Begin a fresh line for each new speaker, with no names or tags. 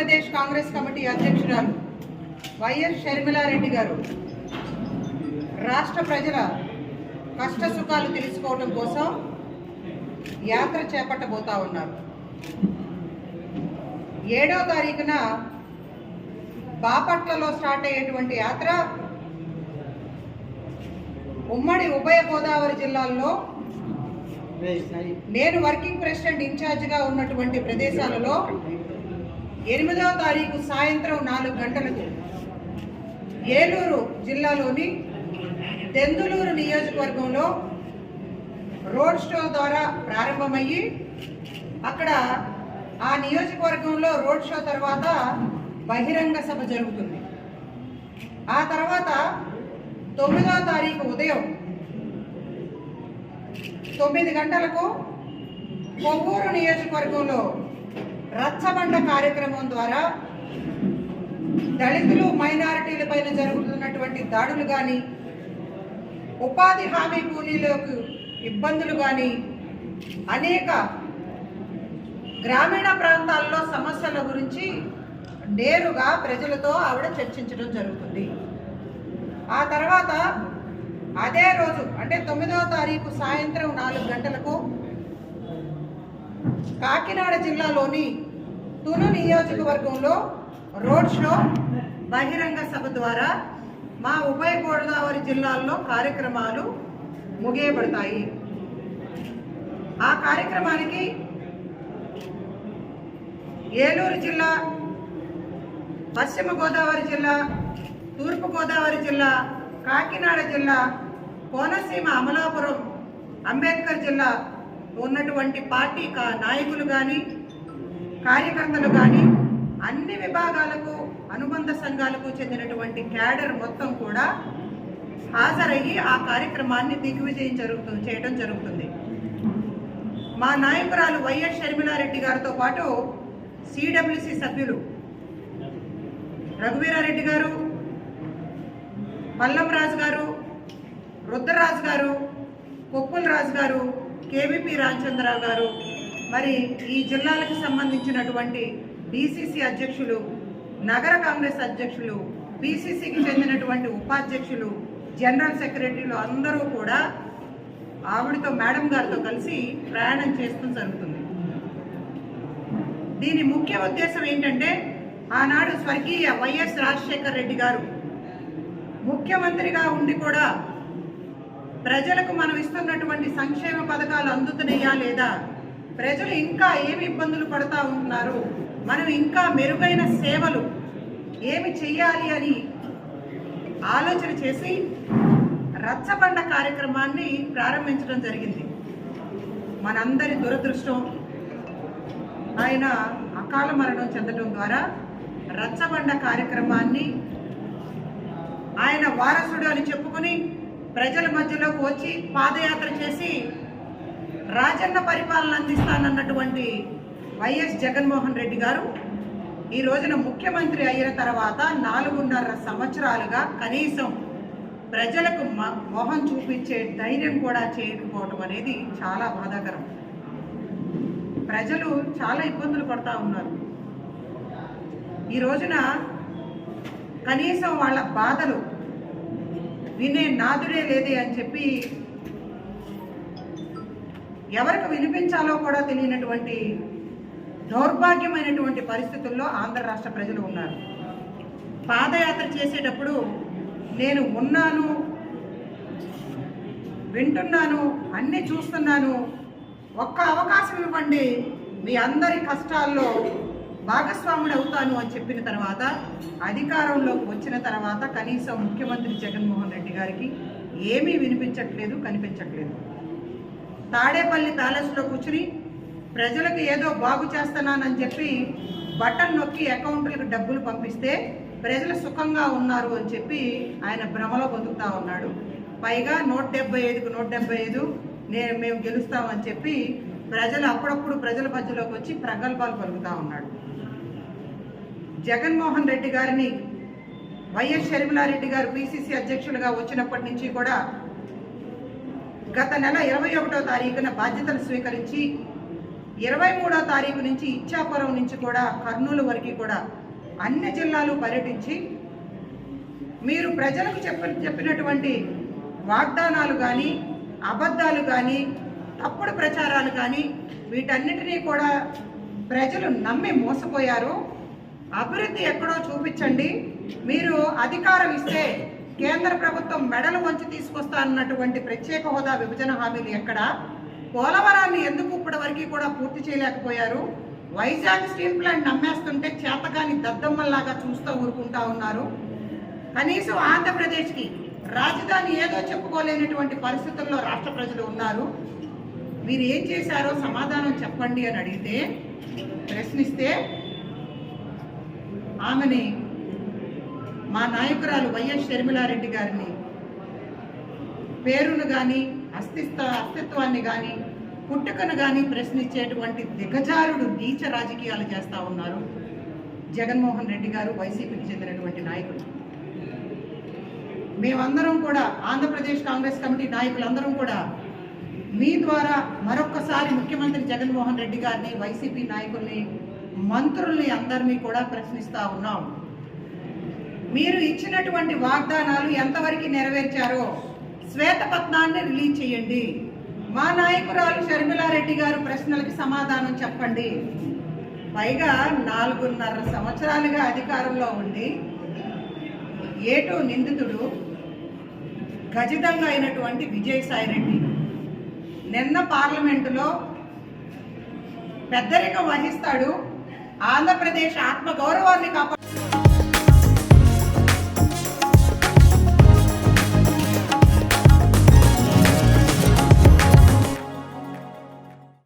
Andhra Pradesh Congress committee అధ్యక్షురాలు YS Sharmila Reddy గారు. రాష్ట్ర ప్రజల కష్ట సుఖాలు తెలుసుకోవడం కోసం యాత్ర చేపట్టబోతా ఉన్నారు. ఏడో తారీఖున బాపట్లలో స్టార్ట్ అయ్యేటువంటి యాత్ర ఉమ్మడి ఉభయ గోదావరి జిల్లాల్లో నేను వర్కింగ్ ప్రెసిడెంట్ ఇన్ఛార్జిగా ఉన్నటువంటి ప్రదేశాలలో ఎనిమిదవ తారీఖు సాయంత్రం నాలుగు గంటలకు ఏలూరు జిల్లాలోని దెందులూరు నియోజకవర్గంలో రోడ్ షో ద్వారా ప్రారంభమయ్యి అక్కడ ఆ నియోజకవర్గంలో రోడ్ షో తర్వాత బహిరంగ సభ జరుగుతుంది. ఆ తర్వాత తొమ్మిదవ తారీఖు ఉదయం తొమ్మిది గంటలకు కొవ్వూరు నియోజకవర్గంలో రచ్చబండ కార్యక్రమం ద్వారా దళితులు మైనారిటీల పైన జరుగుతున్నటువంటి దాడులు కానీ ఉపాధి హామీ కూలీలకు ఇబ్బందులు కానీ అనేక గ్రామీణ ప్రాంతాల్లో సమస్యల గురించి నేరుగా ప్రజలతో ఆవిడ చర్చించడం జరుగుతుంది. ఆ తర్వాత అదే రోజు అంటే తొమ్మిదవ తారీఖు సాయంత్రం నాలుగు గంటలకు కాకినాడ జిల్లాలోని తును నియోజకవర్గంలో రోడ్ షో బహిరంగ సభ ద్వారా మా ఉభయ గోదావరి జిల్లాల్లో కార్యక్రమాలు ముగియబడతాయి. ఆ కార్యక్రమానికి ఏలూరు జిల్లా పశ్చిమ గోదావరి జిల్లా తూర్పు గోదావరి జిల్లా కాకినాడ జిల్లా కోనసీమ అమలాపురం అంబేద్కర్ జిల్లా ఉన్నటువంటి పార్టీ కా- నాయకులు కానీ కార్యకర్తలు కానీ అన్ని విభాగాలకు అనుబంధ సంఘాలకు చెందినటువంటి క్యాడర్ మొత్తం కూడా హాజరయ్యి ఆ కార్యక్రమాన్ని దిగ్విజయం జరుగుతుంది చేయడం జరుగుతుంది. మా నాయకురాలు వైఎస్ షర్మిలారెడ్డి గారితో పాటు సిడబ్ల్యూసి సభ్యులు రఘువీరారెడ్డి గారు పల్లం రాజు గారు రుద్రరాజు గారు కొప్పుల రాజు గారు కేవీపీ రామచంద్రరావు గారు మరి ఈ జిల్లాలకు సంబంధించినటువంటి డీసీసీ అధ్యక్షులు నగర కాంగ్రెస్ అధ్యక్షులు పిసిసికి చెందినటువంటి ఉపాధ్యక్షులు జనరల్ సెక్రటరీలు అందరూ కూడా ఆవిడతో మేడం గారితో కలిసి ప్రయాణం చేస్తూ జరుగుతుంది. దీని ముఖ్య ఉద్దేశం ఏంటంటే ఆనాడు స్వర్గీయ వైఎస్ రాజశేఖర్ రెడ్డి గారు ముఖ్యమంత్రిగా ఉండి కూడా ప్రజలకు మనం ఇస్తున్నటువంటి సంక్షేమ పథకాలు అందుతున్నాయా లేదా ప్రజలు ఇంకా ఏమి ఇబ్బందులు పడతా ఉంటున్నారు? మనం ఇంకా మెరుగైన సేవలు ఏమి చెయ్యాలి అని ఆలోచన చేసి రచ్చబండ కార్యక్రమాన్ని ప్రారంభించడం జరిగింది. మనందరి దురదృష్టం ఆయన అకాల మరణం చెందడం ద్వారా రచ్చబండ కార్యక్రమాన్ని ఆయన వారసుడు అని చెప్పుకుని ప్రజల మధ్యలోకి వచ్చి పాదయాత్ర చేసి రాజన్న పరిపాలన అందిస్తానన్నటువంటి వైఎస్ జగన్మోహన్ రెడ్డి గారు ఈ రోజున ముఖ్యమంత్రి అయిన తర్వాత నాలుగున్నర సంవత్సరాలుగా కనీసం ప్రజలకు మ- మొహం చూపించే ధైర్యం కూడా చేయకపోవడం అనేది చాలా బాధాకరం. ప్రజలు చాలా ఇబ్బందులు పడతా ఉన్నారు. ఈ రోజున కనీసం వాళ్ళ బాధలు వినే నాదుడే లేదే అని చెప్పి ఎవరికి వినిపించాలో కూడా తెలియనటువంటి దౌర్భాగ్యమైనటువంటి పరిస్థితుల్లో ఆంధ్ర రాష్ట్ర ప్రజలు ఉన్నారు. పాదయాత్ర చేసేటప్పుడు నేను ఉన్నాను వింటున్నాను అన్నీ చూస్తున్నాను. ఒక్క అవకాశం ఇవ్వండి మీ అందరి కష్టాల్లో భాగస్వాముడు అవుతాను అని చెప్పిన తర్వాత అధికారంలోకి వచ్చిన తర్వాత కనీసం ముఖ్యమంత్రి జగన్మోహన్ రెడ్డి గారికి ఏమీ వినిపించట్లేదు కనిపించట్లేదు. తాడేపల్లి ప్యాలెస్లో కూర్చుని ప్రజలకు ఏదో బాగు చేస్తున్నానని చెప్పి బటన్ నొక్కి అకౌంట్లకు డబ్బులు పంపిస్తే ప్రజలు సుఖంగా ఉన్నారు అని చెప్పి ఆయన భ్రమలో బతుకుతా ఉన్నాడు. పైగా నూట డెబ్బై ఐదుకు నూట డెబ్బై ఐదు నేను మేము గెలుస్తామని చెప్పి ప్రజలు అప్పుడప్పుడు ప్రజల మధ్యలోకి వచ్చి ప్రగల్భాలు పలుకుతా ఉన్నాడు. జగన్మోహన్ రెడ్డి గారిని వైఎస్ షర్మిలారెడ్డి గారు పిసిసి అధ్యక్షులుగా వచ్చినప్పటి నుంచి కూడా గత నెల ఇరవై ఒకటో తారీఖున బాధ్యతలు స్వీకరించి ఇరవై మూడో తారీఖు నుంచి ఇచ్చాపురం నుంచి కూడా కర్నూలు వరకు కూడా అన్ని జిల్లాలు పర్యటించి మీరు ప్రజలకు చెప్ప చెప్పినటువంటి వాగ్దానాలు కానీ అబద్ధాలు కానీ తప్పుడు ప్రచారాలు కానీ వీటన్నిటినీ కూడా ప్రజలు నమ్మి మోసపోయారు. అభివృద్ధి ఎక్కడో చూపించండి. మీరు అధికారం ఇస్తే కేంద్ర ప్రభుత్వం మెడలు వంచి తీసుకొస్తా అన్నటువంటి ప్రత్యేక హోదా విభజన హామీలు ఎక్కడ? పోలవరాన్ని ఎందుకు ఇప్పటి వరకు కూడా పూర్తి చేయలేకపోయారు? వైజాగ్ స్టీల్ ప్లాంట్ నమ్మేస్తుంటే చేతగాని దద్దమ్మల్లాగా చూస్తూ ఊరుకుంటా ఉన్నారు. కనీసం ఆంధ్రప్రదేశ్కి రాజధాని ఏదో చెప్పుకోలేనటువంటి పరిస్థితుల్లో రాష్ట్ర ప్రజలు ఉన్నారు. మీరు ఏం చేశారో సమాధానం చెప్పండి అని అడిగితే ప్రశ్నిస్తే ఆమెని మా నాయకురాలు వైఎస్ షర్మిలారెడ్డి గారిని పేరును కానీ అస్తిత్వ అస్తిత్వాన్ని కానీ పుట్టుకను కానీ ప్రశ్నించేటువంటి దిగజారుడు నీచ రాజకీయాలు చేస్తా ఉన్నారు జగన్మోహన్ రెడ్డి గారు వైసీపీకి చెందినటువంటి నాయకులు మేమందరం కూడా ఆంధ్రప్రదేశ్ కాంగ్రెస్ కమిటీ నాయకులందరం కూడా మీ ద్వారా మరొక్కసారి ముఖ్యమంత్రి జగన్మోహన్ రెడ్డి గారిని వైసీపీ నాయకుల్ని మంత్రుల్ని అందరినీ కూడా ప్రశ్నిస్తూ ఉన్నాం. మీరు ఇచ్చినటువంటి వాగ్దానాలు ఎంతవరకు నెరవేర్చారో శ్వేతపత్నాన్ని రిలీజ్ చేయండి. మా నాయకురాలు షర్మిలారెడ్డి గారు ప్రశ్నలకు సమాధానం చెప్పండి. పైగా నాలుగున్నర సంవత్సరాలుగా అధికారంలో ఉండి ఏటో నిందితుడు ఖచ్చితంగా అయినటువంటి విజయసాయి రెడ్డి. నిన్న పార్లమెంటులో పెద్దరికం వహిస్తాడు. ఆంధ్రప్రదేశ్ ఆత్మగౌరవాన్ని కాపాడు